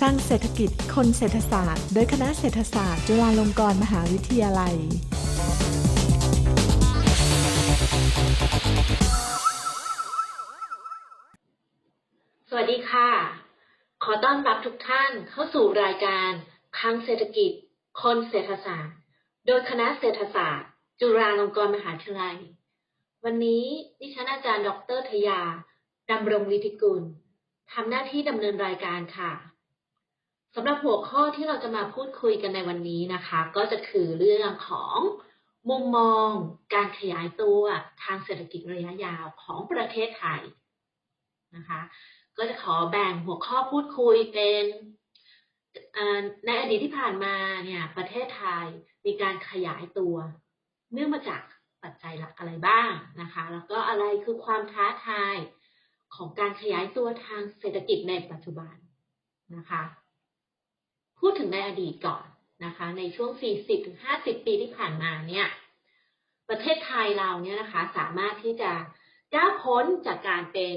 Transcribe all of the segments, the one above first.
สร้างเศรษฐกิจคนเศรษฐศาสตร์ โดยคณะเศรษฐศาสตร์ จุฬาลงกรณ์มหาวิทยาลัย สวัสดีค่ะ ขอต้อนรับทุกท่านเข้าสู่รายการคลังเศรษฐกิจ คนเศรษฐศาสตร์ โดยคณะเศรษฐศาสตร์ จุฬาลงกรณ์มหาวิทยาลัย วันนี้ดิฉันอาจารย์ ดรทยาดำรงวิทิกุลทำหน้าที่ดำเนินรายการค่ะ สำหรับหัวข้อที่เราจะมาพูดคุยกันในวันนี้นะคะ ก็จะคือเรื่องของมุมมองการขยายตัวทางเศรษฐกิจระยะยาวของประเทศไทยนะคะ ก็จะขอแบ่งหัวข้อพูดคุยเป็นในอดีตที่ผ่านมาเนี่ยประเทศไทยมีการขยายตัว เนื่องมาจากปัจจัยหลักอะไรบ้างนะคะ แล้วก็อะไรคือความท้าทายของการขยายตัวทางเศรษฐกิจในปัจจุบันนะคะ พูดถึงในอดีตก่อนนะคะ ในช่วง 40-50 ปีที่ผ่านมาเนี่ย ประเทศไทยเราเนี่ยนะคะสามารถที่จะก้าวพ้นจากการเป็น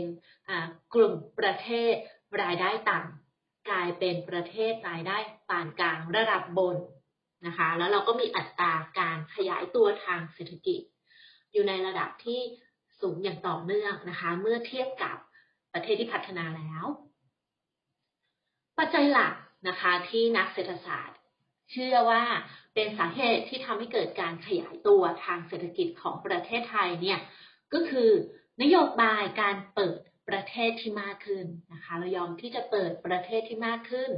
กลุ่มประเทศรายได้ต่ำกลายเป็นประเทศรายได้ปานกลางระดับบนนะคะ แล้วเราก็มีอัตราการขยายตัวทางเศรษฐกิจ อยู่ในระดับที่สูงอย่างต่อเนื่องนะคะ เมื่อเทียบกับประเทศที่พัฒนาแล้ว ปัจจัยหลัก นะคะที่นักเศรษฐศาสตร์ เชื่อว่าเป็นสาเหตุที่ทำให้เกิดการขยายตัวทางเศรษฐกิจของประเทศไทยเนี่ยก็คือนโยบายการเปิดประเทศที่มากขึ้นนะคะเรายอมที่จะเปิดประเทศที่มากขึ้น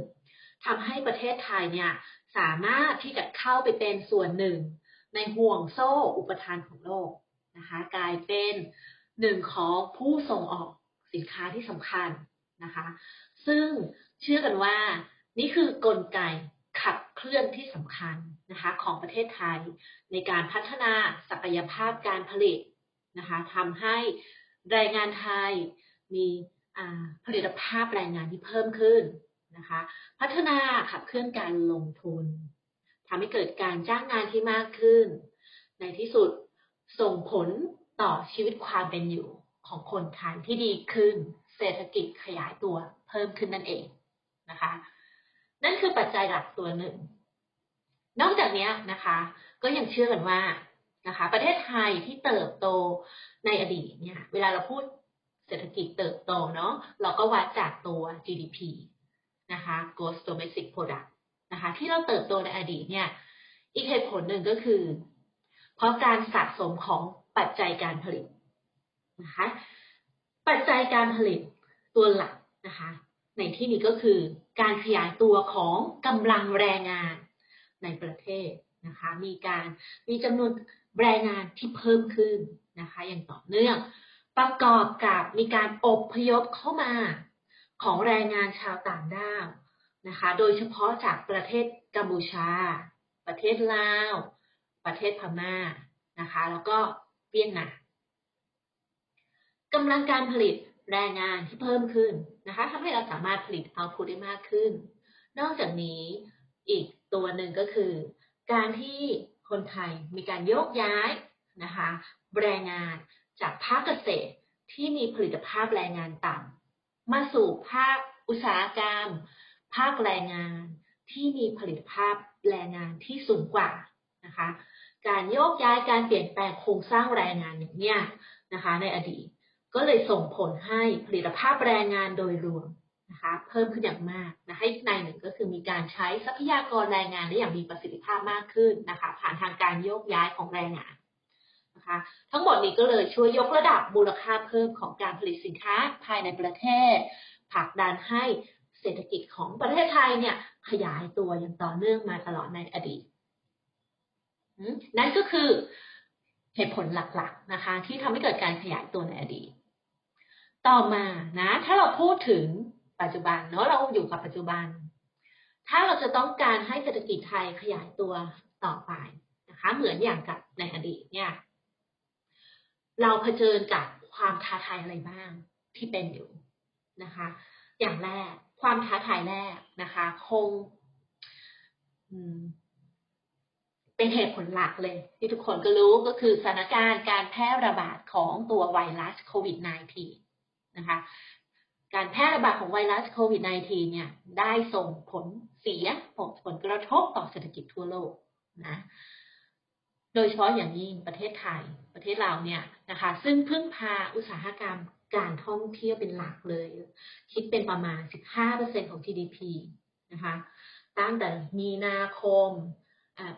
ทำให้ประเทศไทยเนี่ยสามารถที่จะเข้าไปเป็นส่วนหนึ่ง ในห่วงโซ่อุปทานของโลกนะคะกลายเป็นหนึ่งของผู้ส่งออกสินค้าที่สำคัญนะคะ ซึ่งเชื่อกันว่า นี่คือกลไกขับเคลื่อนที่สำคัญนะคะของประเทศไทย ในการพัฒนาศักยภาพการผลิตนะคะทำให้แรงงานไทยมีผลิตภาพแรงงานที่เพิ่มขึ้นนะคะพัฒนาขับเคลื่อนการลงทุนทำให้เกิดการจ้างงานที่มากขึ้น ในที่สุดส่งผลต่อชีวิตความเป็นอยู่ของคนไทยที่ดีขึ้น เศรษฐกิจขยายตัวเพิ่มขึ้นนั่นเองนะคะ นั่นคือปัจจัยหลักตัวหนึ่ง นอกจากนี้นะคะ ก็ยังเชื่อกันว่านะคะ ประเทศไทยที่เติบโตในอดีตเนี่ย เวลาเราพูดเศรษฐกิจเติบโตเนาะเราก็วัดจากตัว GDP นะคะ Gross Domestic Product นะคะ ที่เราเติบโตในอดีตเนี่ย อีกเหตุผลหนึ่งก็คือ เพราะการสะสมของปัจจัยการผลิตนะคะ ปัจจัยการผลิตตัวหลักนะคะ ในที่นี้ก็คือการขยายตัวของกำลังแรงงานในประเทศนะคะ มีการมีจำนวนแรงงานที่เพิ่มขึ้นนะคะอย่างต่อเนื่อง ประกอบกับมีการอบพยพเข้ามาของแรงงานชาวต่างด้าวนะคะ โดยเฉพาะจากประเทศกัมพูชา ประเทศลาว ประเทศพม่านะคะ แล้วก็เวียดนามกำลังการผลิต แรงงานที่เพิ่มขึ้นนะคะทำให้เราสามารถผลิตเอาพุตได้มากขึ้น นอกจากนี้อีกตัวหนึ่งก็คือ การที่คนไทยมีการโยกย้ายนะคะแรงงานจากภาคเกษตรที่มีผลิตภาพแรงงานต่ำมาสู่ภาคอุตสาหกรรม ภาคแรงงานที่มีผลิตภาพแรงงานที่สูงกว่านะคะ การโยกย้ายการเปลี่ยนแปลงโครงสร้างแรงงานอย่างนี้นะคะ ในอดีต ก็เลยส่งผลให้ผลิตภาพแรงงานโดยรวมนะคะเพิ่มขึ้นอย่างมากนะให้ในหนึ่งก็คือมีการใช้ทรัพยากรแรงงานได้อย่างมีประสิทธิภาพมากขึ้นนะคะผ่านทางการโยกย้ายของแรงงานนะคะทั้งหมดนี้ก็เลยช่วยยกระดับมูลค่าเพิ่มของการผลิตสินค้าภายในประเทศผลักดันให้เศรษฐกิจของประเทศไทยเนี่ยขยายตัวอย่างต่อเนื่องมาตลอดในอดีตนั่นก็คือ เหตุผลหลักๆนะคะ ที่ทำให้เกิดการขยายตัวในอดีต ต่อมานะถ้าเราพูดถึงปัจจุบันเนาะเราอยู่กับปัจจุบัน ถ้าเราจะต้องการให้เศรษฐกิจไทยขยายตัวต่อไปนะคะ เหมือนอย่างกับในอดีตเนี่ยเราเผชิญกับความท้าทายอะไรบ้างที่เป็นอยู่นะคะ อย่างแรกความท้าทายแรกนะคะ คง เป็นเหตุผลหลักเลย ที่ทุกคนก็รู้ก็คือสถานการณ์การแพร่ระบาดของตัวไวรัสโควิด -19 นะคะ การแพร่ระบาดของไวรัสโควิด -19 เนี่ยได้ส่งผลเสียผลกระทบต่อเศรษฐกิจทั่วโลกนะโดยเฉพาะอย่างยิ่งประเทศไทยประเทศเราเนี่ยนะคะซึ่งพึ่งพาอุตสาหกรรมการท่องเที่ยวเป็นหลักเลย คิดเป็นประมาณ 15%ของ GDP นะคะตั้งแต่มีนาคม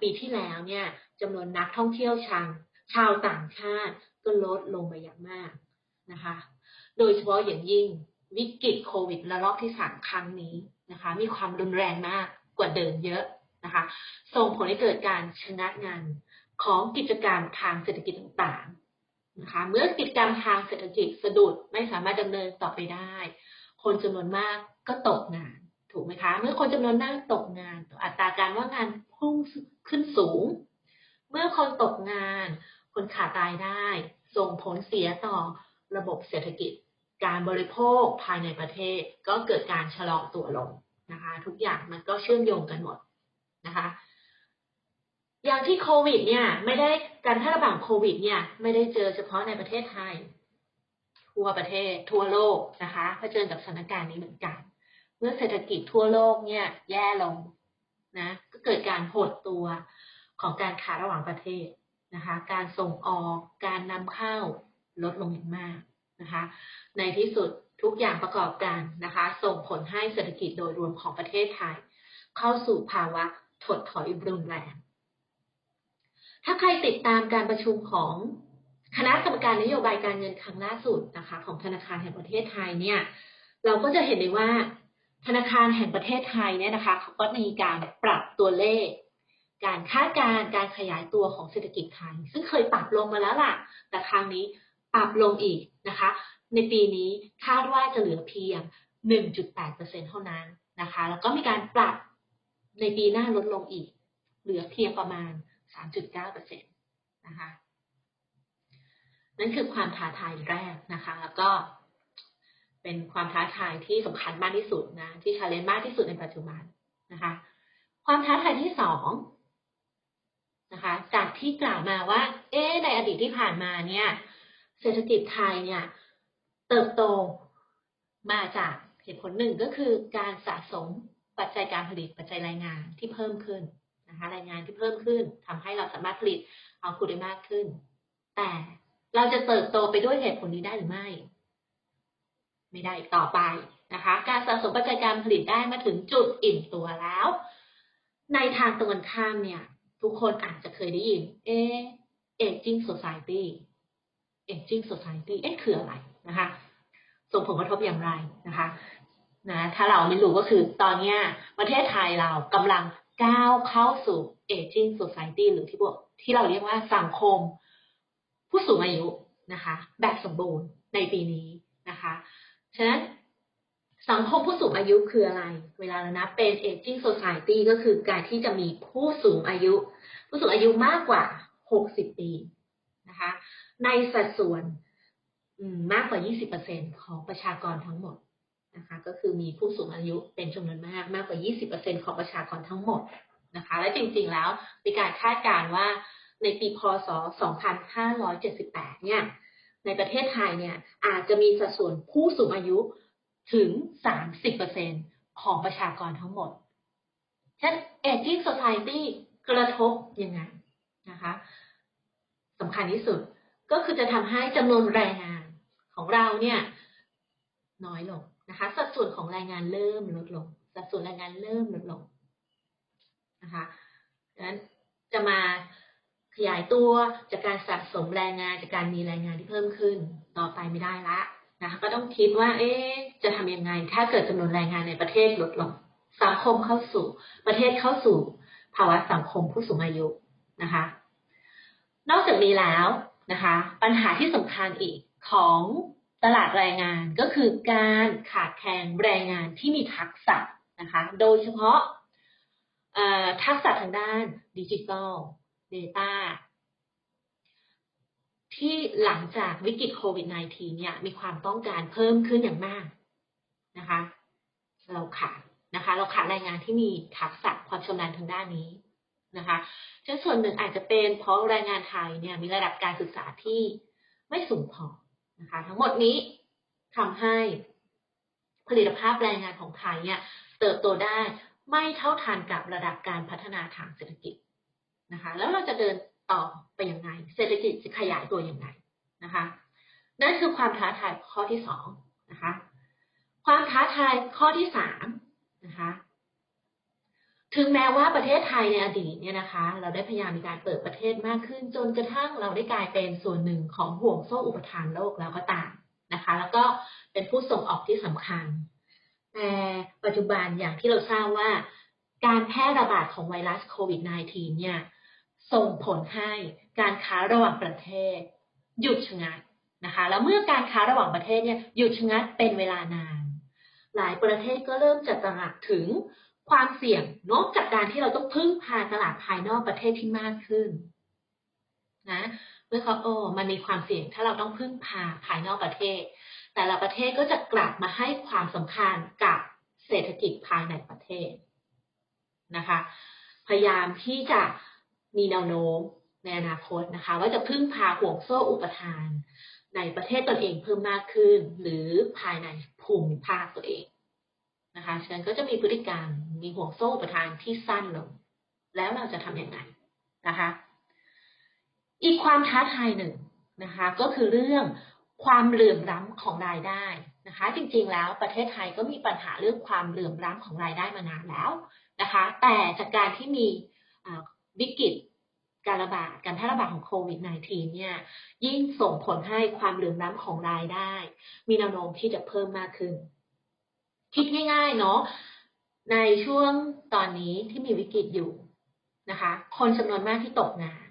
ปีที่แล้วเนี่ยจำนวนนักท่องเที่ยวชาวชาวต่างชาติก็ลดลงไปอย่างมากนะคะ โดยเฉพาะอย่างยิ่งวิกฤตโควิดระลอกที่สามครั้งนี้นะคะ มีความรุนแรงมากกว่าเดิมเยอะนะคะส่งผลให้เกิดการชะงักงานของกิจกรรมทางเศรษฐกิจต่างๆนะคะ เมื่อกิจกรรมทางเศรษฐกิจสะดุดไม่สามารถดำเนินต่อไปได้ คนจำนวนมากก็ตกงาน ถูกไหมคะ เมื่อคนจำนวนมากตกงาน อัตราการว่างงานพุ่งขึ้นสูง เมื่อคนตกงาน คนขาดรายได้ ส่งผลเสียต่อระบบเศรษฐกิจ การบริโภคภายในประเทศ ก็เกิดการชะลอตัวลงนะคะ ทุกอย่างมันก็เชื่อมโยงกันหมดนะคะ อย่างที่โควิดเนี่ยไม่ได้การแพร่ระบาดโควิดเนี่ยไม่ได้เจอเฉพาะในประเทศไทย ทั่วประเทศทั่วโลกนะคะเผชิญกับสถานการณ์นี้เหมือนกัน เมื่อเศรษฐกิจทั่วโลกเนี่ยแย่ลงนะก็เกิดการหดตัวของการค้าระหว่างประเทศนะคะ การส่งออก การนำเข้าลดลงอย่างมากนะคะ ในที่สุดทุกอย่างประกอบกันนะคะ ส่งผลให้เศรษฐกิจโดยรวมของประเทศไทย เข้าสู่ภาวะถดถอยรุนแรงถ้าใครติดตามการประชุมของคณะกรรมการนโยบายการเงินครั้งล่าสุดนะคะ ของธนาคารแห่งประเทศไทยเนี่ย เราก็จะเห็นได้ว่า ธนาคารแห่งประเทศไทยเนี่ยนะคะเขาก็มีการปรับตัวเลข การคาดการณ์การขยายตัวของเศรษฐกิจไทย ซึ่งเคยปรับลงมาแล้วล่ะ แต่ครั้งนี้ปรับลงอีกนะคะ ในปีนี้คาดว่าจะเหลือเพียง 1.8%เท่านั้นนะคะ แล้วก็มีการปรับในปีหน้าลดลงอีก เหลือเพียงประมาณ 3.9%นะคะ นั่นคือความท้าทายแรกนะคะ แล้วก็ เป็นความท้าทายที่สำคัญมากที่สุดนะ ที่ชาเลนจ์มากที่สุดในปัจจุบันนะคะ ความท้าทายที่สองนะคะ จากที่กล่าวมาว่า เอ๊ในอดีตที่ผ่านมาเนี่ย เศรษฐกิจไทยเนี่ย เติบโตมาจากเหตุผลหนึ่งก็คือการสะสมปัจจัยการผลิตปัจจัยแรงงานที่เพิ่มขึ้นนะคะแรงงานที่เพิ่มขึ้นทำให้เราสามารถผลิตเอาคุณได้มากขึ้น แต่เราจะเติบโตไปด้วยเหตุผลนี้ได้หรือไม่ ไม่ได้อีกต่อไปนะคะ การสะสมปัจจัยการผลิตได้มาถึงจุดอิ่มตัวแล้ว ในทางตรงกันข้ามเนี่ย ทุกคนอาจจะเคยได้ยิน เอ aging society aging society เอ๊ะคืออะไรนะคะส่งผลกระทบอย่างไรนะคะนะถ้าเราไม่รู้ก็คือตอนนี้ประเทศไทยเรากำลังก้าวเข้าสู่ aging society หรือที่บอกที่เราเรียกว่าสังคม ผู้สูงอายุนะคะ แบบสมบูรณ์ในปีนี้นะคะ ฉะนั้นสังคมผู้สูงอายุคืออะไร เวลาเรานับเป็น aging society ก็คือการที่จะมีผู้สูงอายุ ผู้สูงอายุมากกว่า 60 ปีนะคะ ในสัดส่วนมากกว่า 20%ของประชากรทั้งหมดนะคะ ก็คือมีผู้สูงอายุเป็นจำนวนมากมากกว่า 20%ของประชากรทั้งหมดนะคะ และจริงๆแล้วมีการคาดการณ์ว่าในปีพศ 2578 เนี่ย ในประเทศไทยเนี่ยอาจจะมีสัดส่วนผู้สูงอายุถึง 30%ของประชากรทั้งหมดฉะนั้น aging society กระทบยังไงนะคะสำคัญที่สุดก็คือจะทำให้จำนวนแรงงานของเราเนี่ยน้อยลงนะคะ สัดส่วนของแรงงานเริ่มลดลง สัดส่วนแรงงานเริ่มลดลงนะคะดังนั้นจะมา ขยายตัวจากการสะสมแรงงานจากการมีแรงงานที่เพิ่มขึ้น ต่อไปไม่ได้ละนะคะก็ต้องคิดว่า เอ๊ะจะทำยังไง ถ้าเกิดจำนวนแรงงานในประเทศลดลง สังคมเข้าสู่ ประเทศเข้าสู่ ภาวะสังคมผู้สูงอายุนะคะ นอกจากนี้แล้วนะคะ ปัญหาที่สำคัญอีกของตลาดแรงงานก็คือการขาดแคลนแรงงานที่มีทักษะนะคะ โดยเฉพาะทักษะทางด้านดิจิทัล Data ที่หลังจากวิกฤตโควิด -19 เนี่ยมีความต้องการเพิ่มขึ้นอย่างมากนะคะ เราขาดนะคะ เราขาดแรงงานที่มีทักษะความชำนาญทางด้านนี้นะคะฉะนั้นส่วนหนึ่งอาจจะเป็นเพราะแรงงานไทยเนี่ยมีระดับการศึกษาที่ไม่สูงพอนะคะ ทั้งหมดนี้ทำให้ผลิตภาพแรงงานของไทยเนี่ยเติบโตได้ไม่เท่าทันกับระดับการพัฒนาทางเศรษฐกิจ นะคะ แล้วเราจะเดินต่อไปยังไง เศรษฐกิจจะขยายตัวยังไงนะคะ นั่นคือความท้าทายข้อที่สองนะคะ ความท้าทายข้อที่สามนะคะ ถึงแม้ว่าประเทศไทยในอดีตเนี่ยนะคะ เราได้พยายามมีการเปิดประเทศมากขึ้น จนกระทั่งเราได้กลายเป็นส่วนหนึ่งของห่วงโซ่อุปทานโลกแล้วก็ตามนะคะ แล้วก็เป็นผู้ส่งออกที่สำคัญ แต่ปัจจุบันอย่างที่เราทราบว่าการแพร่ระบาดของไวรัสโควิด -19 เนี่ย ส่งผลให้การค้าระหว่างประเทศ หยุดชะงักนะคะแล้วเมื่อการค้าระหว่างประเทศเนี่ยหยุดชะงักเป็นเวลานาน หลายประเทศก็เริ่มจะตระหนักถึงความเสี่ยงนอกจากการที่เราต้องพึ่งพาตลาดภายนอกประเทศที่มากขึ้นนะเมื่อเขาโอ้มันมีความเสี่ยงถ้าเราต้องพึ่งพาภายนอกประเทศ แต่ละประเทศก็จะกลับมาให้ความสำคัญกับเศรษฐกิจภายในประเทศนะคะ พยายามที่จะ มีแนวโน้มในอนาคตนะคะ ว่าจะพึ่งพาห่วงโซ่อุปทานในประเทศตนเองเพิ่มมากขึ้น หรือภายในภูมิภาคตัวเองนะคะฉะนั้นก็จะมีพฤติกรรมมีห่วงโซ่อุปทานที่สั้นลง แล้วเราจะทำอย่างไรนะคะ อีกความท้าทายหนึ่งนะคะ ก็คือเรื่องความเหลื่อมล้ำของรายได้นะคะ จริงๆแล้วประเทศไทยก็มีปัญหาเรื่องความเหลื่อมล้ำของรายได้มานานแล้วนะคะ แต่จากการที่มี วิกฤตการระบาดการแพร่ระบาดของโควิด -19 เนี่ยยิ่งส่งผลให้ความเหลื่อมล้ำของรายได้ มีแนวโน้มที่จะเพิ่มมากขึ้น คิดง่ายๆเนาะในช่วงตอนนี้ที่มีวิกฤตอยู่นะคะ คนจำนวนมากที่ตกงาน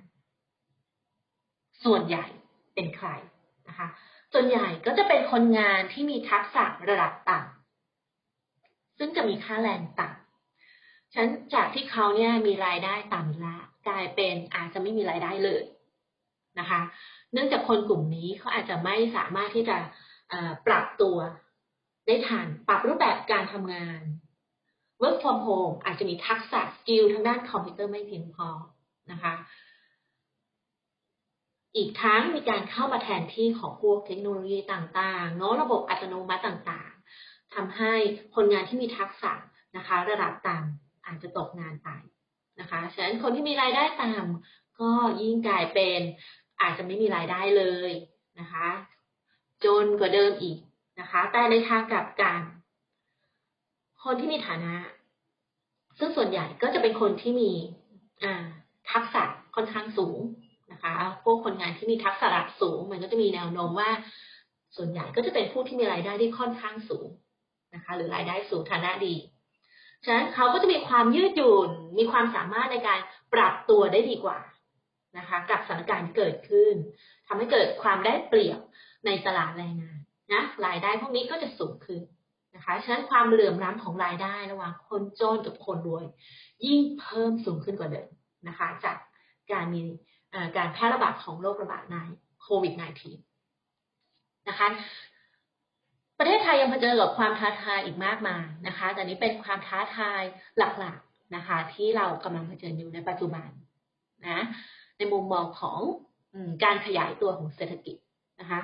ส่วนใหญ่เป็นใครนะคะ ส่วนใหญ่ก็จะเป็นคนงานที่มีทักษะระดับต่ำซึ่งจะมีค่าแรงต่ำ ฉันจากที่เขาเนี่ยมีรายได้ต่ำละกลายเป็นอาจจะไม่มีรายได้เลยนะคะ เนื่องจากคนกลุ่มนี้เขาอาจจะไม่สามารถที่จะปรับตัวได้ทันปรับรูปแบบการทำงาน work from home อาจจะมีทักษะสกิลทางด้านคอมพิวเตอร์ไม่เพียงพอนะคะ อีกทั้งมีการเข้ามาแทนที่ของพวกเทคโนโลยีต่างๆเนาะระบบอัตโนมัติต่างๆทำให้คนงานที่มีทักษะนะคะ ระดับต่ำ อาจจะตกงานไปนะคะฉะนั้นคนที่มีรายได้ต่ำก็ยิ่งกลายเป็นอาจจะไม่มีรายได้เลยนะคะ จนกว่าเดิมอีกนะคะ แต่ในทางกลับกันคนที่มีฐานะ ซึ่งส่วนใหญ่ก็จะเป็นคนที่มีทักษะค่อนข้างสูงนะคะพวกคนงานที่มีทักษะระดับสูง มันก็จะมีแนวโน้มว่า ส่วนใหญ่ก็จะเป็นผู้ที่มีรายได้ที่ค่อนข้างสูงนะคะ หรือรายได้สูงฐานะดี ฉะนั้นเขาก็จะมีความยืดหยุ่น มีความสามารถในการปรับตัวได้ดีกว่านะคะกับสถานการณ์เกิดขึ้นทำให้เกิดความได้เปรียบในตลาดแรงงานนะรายได้พวกนี้ก็จะสูงขึ้นนะคะฉะนั้นความเหลื่อมล้ำของรายได้ระหว่างคนจนกับคนรวย ยิ่งเพิ่มสูงขึ้นกว่าเดิมนะคะ จากการมีการแพร่ระบาดของโรคระบาดในโควิด -19 นะคะ ไทยยังเผชิญกับความท้าทายอีกมากมายนะคะ แต่นี้เป็นความท้าทายหลักๆนะคะ ที่เรากำลังเผชิญอยู่ในปัจจุบันนะ ในมุมมองของการขยายตัวของเศรษฐกิจนะคะ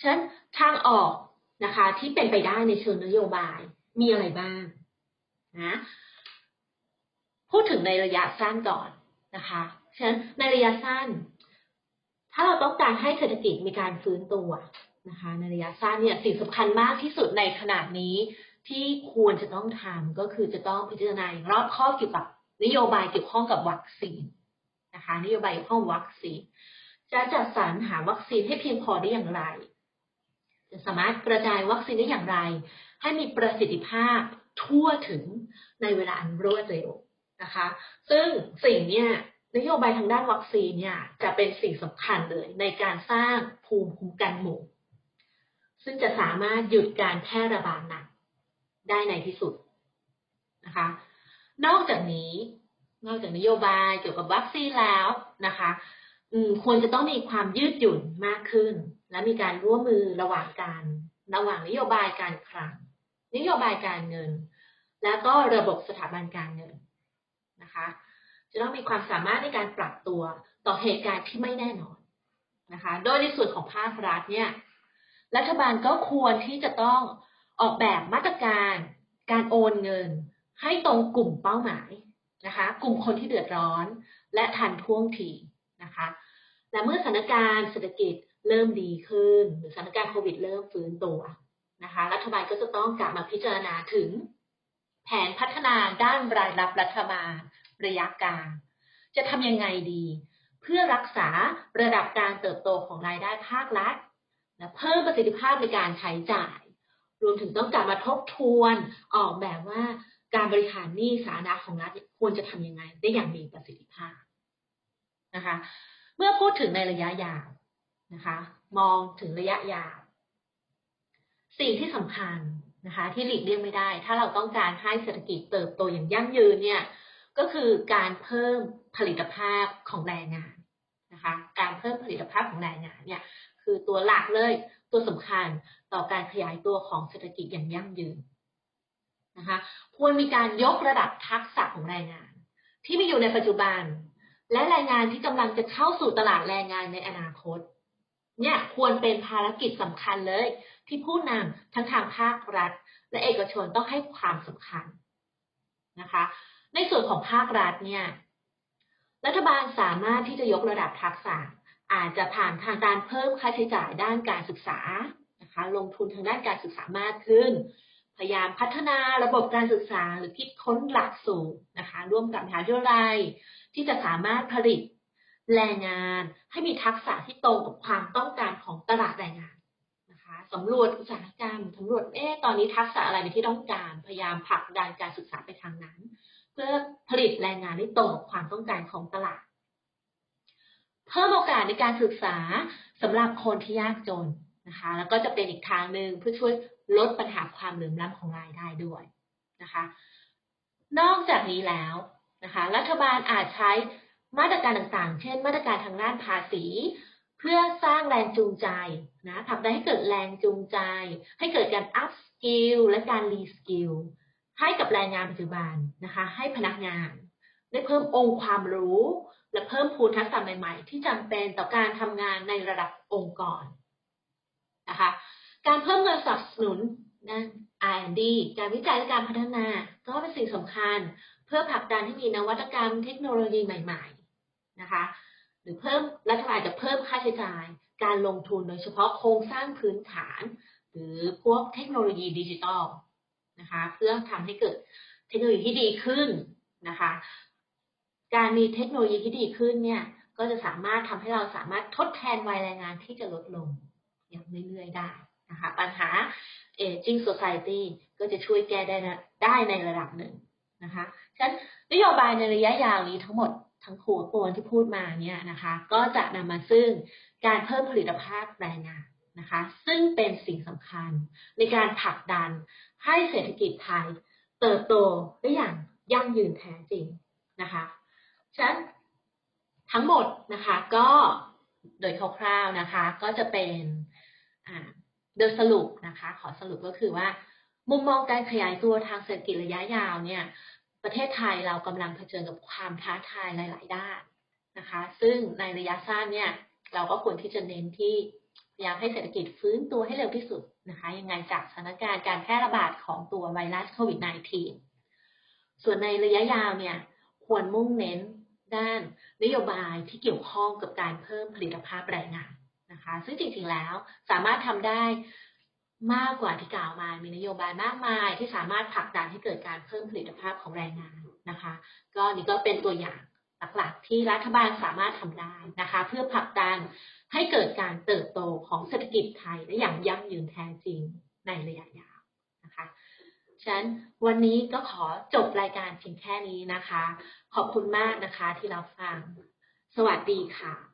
ฉะนั้นทางออกนะคะ ที่เป็นไปได้ในเชิงนโยบายมีอะไรบ้างนะพูดถึงในระยะสั้นก่อนนะคะฉะนั้นในระยะสั้น ถ้าเราต้องการให้เศรษฐกิจมีการฟื้นตัว นะคะในระยะสั้นเนี่ยสิ่งสำคัญมากที่สุดในขณะนี้ที่ควรจะต้องทำก็คือจะต้องพิจารณารอบข้อเกี่ยวกับนโยบายเกี่ยวข้องกับวัคซีนนะคะนโยบายเกี่ยวข้องวัคซีน จะจัดสรรหาวัคซีนให้เพียงพอได้อย่างไร จะสามารถกระจายวัคซีนได้อย่างไร ให้มีประสิทธิภาพทั่วถึงในเวลาอันรวดเร็วนะคะ ซึ่งสิ่งเนี้ยนโยบายทางด้านวัคซีนเนี่ยจะเป็นสิ่งสำคัญเลยในการสร้างภูมิคุ้มกันหมู่ ซึ่งจะสามารถหยุดการแพร่ระบาดหนักได้ในที่สุดนะคะ นอกจากนี้ นอกจากนโยบายเกี่ยวกับวัคซีนแล้วนะคะควรจะต้องมีความยืดหยุ่นมากขึ้น และมีการร่วมมือระหว่างการระหว่างนโยบายการคลังนโยบายการเงิน แล้วก็ระบบสถาบันการเงินนะคะ จะต้องมีความสามารถในการปรับตัวต่อเหตุการณ์ที่ไม่แน่นอนนะคะ โดยในส่วนของภาครัฐเนี่ย รัฐบาลก็ควรที่จะต้องออกแบบมาตรการการโอนเงิน ให้ตรงกลุ่มเป้าหมายนะคะ กลุ่มคนที่เดือดร้อน และทันท่วงทีนะคะ และเมื่อสถานการณ์เศรษฐกิจเริ่มดีขึ้น หรือสถานการณ์โควิดเริ่มฟื้นตัวนะคะ รัฐบาลก็จะต้องกลับมาพิจารณาถึง แผนพัฒนาด้านรายรับรัฐบาลระยะกลาง จะทำยังไงดี เพื่อรักษาระดับการเติบโตของรายได้ภาครัฐ และเพิ่มประสิทธิภาพในการใช้จ่าย รวมถึงต้องกลับมาทบทวนออกแบบว่าการบริหารหนี้สาธารณะของรัฐควรจะทำยังไงได้อย่างมีประสิทธิภาพนะคะ เมื่อพูดถึงในระยะยาวนะคะ มองถึงระยะยาวสิ่งที่สำคัญนะคะ ที่หลีกเลี่ยงไม่ได้ ถ้าเราต้องการให้เศรษฐกิจเติบโตอย่างยั่งยืนเนี่ยก็คือการเพิ่มผลิตภาพของแรงงาน การเพิ่มผลิตภาพของแรงงานเนี่ยคือตัวหลักเลยตัวสำคัญต่อการขยายตัวของเศรษฐกิจอย่างยั่งยืนนะคะควรมีการยกระดับทักษะของแรงงาน ที่มีอยู่ในปัจจุบัน และแรงงานที่กำลังจะเข้าสู่ตลาดแรงงานในอนาคตเนี่ยควรเป็นภารกิจสำคัญเลย ที่ผู้นำทั้งทางภาครัฐ และเอกชนต้องให้ความสำคัญนะคะ ในส่วนของภาครัฐเนี่ย รัฐบาลสามารถที่จะยกระดับทักษะ อาจจะผ่านทางการเพิ่มค่าใช้จ่ายด้านการศึกษานะคะลงทุนทางด้านการศึกษามากขึ้น พยายามพัฒนาระบบการศึกษาหรือคิดค้นหลักสูตรนะคะร่วมกับมหาวิทยาลัยที่จะสามารถผลิตแรงงานให้มีทักษะที่ตรงกับความต้องการของตลาดแรงงานนะคะสำรวจอุตสาหกรรมสำรวจเอ๊ะตอนนี้ทักษะอะไรเป็นที่ต้องการ พยายามผลักดันการศึกษาไปทางนั้น เพื่อผลิตแรงงานให้ตรงกับความต้องการของตลาด เพิ่มโอกาสในการศึกษาสำหรับคนที่ยากจนนะคะ แล้วก็จะเป็นอีกทางหนึ่งเพื่อช่วยลดปัญหาความเหลื่อมล้ำของรายได้ด้วยนะคะ นอกจากนี้แล้วนะคะ รัฐบาลอาจใช้มาตรการต่างๆ เช่น มาตรการทางด้านภาษี เพื่อสร้างแรงจูงใจนะทำให้เกิดแรงจูงใจ ให้เกิดการ up skill และการ re skill ให้กับแรงงานปัจจุบันนะคะ ให้พนักงาน ได้เพิ่มองค์ความรู้ และเพิ่มพูนทักษะใหม่ๆ ที่จำเป็นต่อการทำงานในระดับองค์กรนะคะ การเพิ่มเงินสนับสนุนด้าน R&D การวิจัยและการพัฒนา ก็เป็นสิ่งสำคัญ เพื่อผลักดันให้มีนวัตกรรมเทคโนโลยีใหม่ๆนะคะ หรือเพิ่มรัฐบาลจะเพิ่มค่าใช้จ่าย การลงทุนโดยเฉพาะโครงสร้างพื้นฐาน หรือพวกเทคโนโลยีดิจิทัล นะคะ เพื่อทำให้เกิดเทคโนโลยีที่ดีขึ้นนะคะ การมีเทคโนโลยีที่ดีขึ้นเนี่ย ก็จะสามารถทำให้เราสามารถทดแทนวัยแรงงานที่จะลดลงอย่างเรื่อยๆได้นะคะ ปัญหา aging society ก็จะช่วยแก้ได้นะได้ในระดับหนึ่งนะคะฉะนั้นนโยบายในระยะยาวนี้ทั้งหมดทั้งหัวโปวนที่พูดมาเนี่ยนะคะ ก็จะนำมาซึ่งการเพิ่มผลิตภาพแรงงานนะคะ ซึ่งเป็นสิ่งสำคัญในการผลักดัน ให้เศรษฐกิจไทยเติบโตได้อย่างยั่งยืนแท้จริงนะคะฉะนั้นทั้งหมดนะคะก็โดยคร่าวๆนะคะ ก็จะเป็นอ่าโดยสรุปนะคะ ขอสรุปก็คือว่า มุมมองการขยายตัวทางเศรษฐกิจระยะยาวเนี่ย ประเทศไทยเรากำลังเผชิญกับความท้าทายหลาย ๆ ด้านนะคะ ซึ่งในระยะสั้นเนี่ย เราก็ควรที่จะเน้นที่พยายามให้เศรษฐกิจฟื้นตัวให้เร็วที่สุด นะคะยังไงจากสถานการณ์การแพร่ระบาดของตัวไวรัสโควิด -19 ส่วนในระยะยาวเนี่ยควรมุ่งเน้นด้านนโยบายที่เกี่ยวข้องกับการเพิ่มผลิตภาพแรงงานนะคะซึ่งจริงๆแล้วสามารถทำได้มากกว่าที่กล่าวมา มีนโยบายมากมายที่สามารถผลักดันให้เกิดการเพิ่มผลิตภาพของแรงงานนะคะ ก็นี่ก็เป็นตัวอย่างหลักๆที่รัฐบาลสามารถทำได้นะคะ เพื่อผลักดัน ให้เกิดการเติบโตของเศรษฐกิจไทยได้อย่างยั่งยืนแท้จริงในระยะยาวนะคะฉะนั้นวันนี้ก็ขอจบรายการเพียงแค่นี้นะคะ ขอบคุณมากนะคะที่รับฟัง สวัสดีค่ะ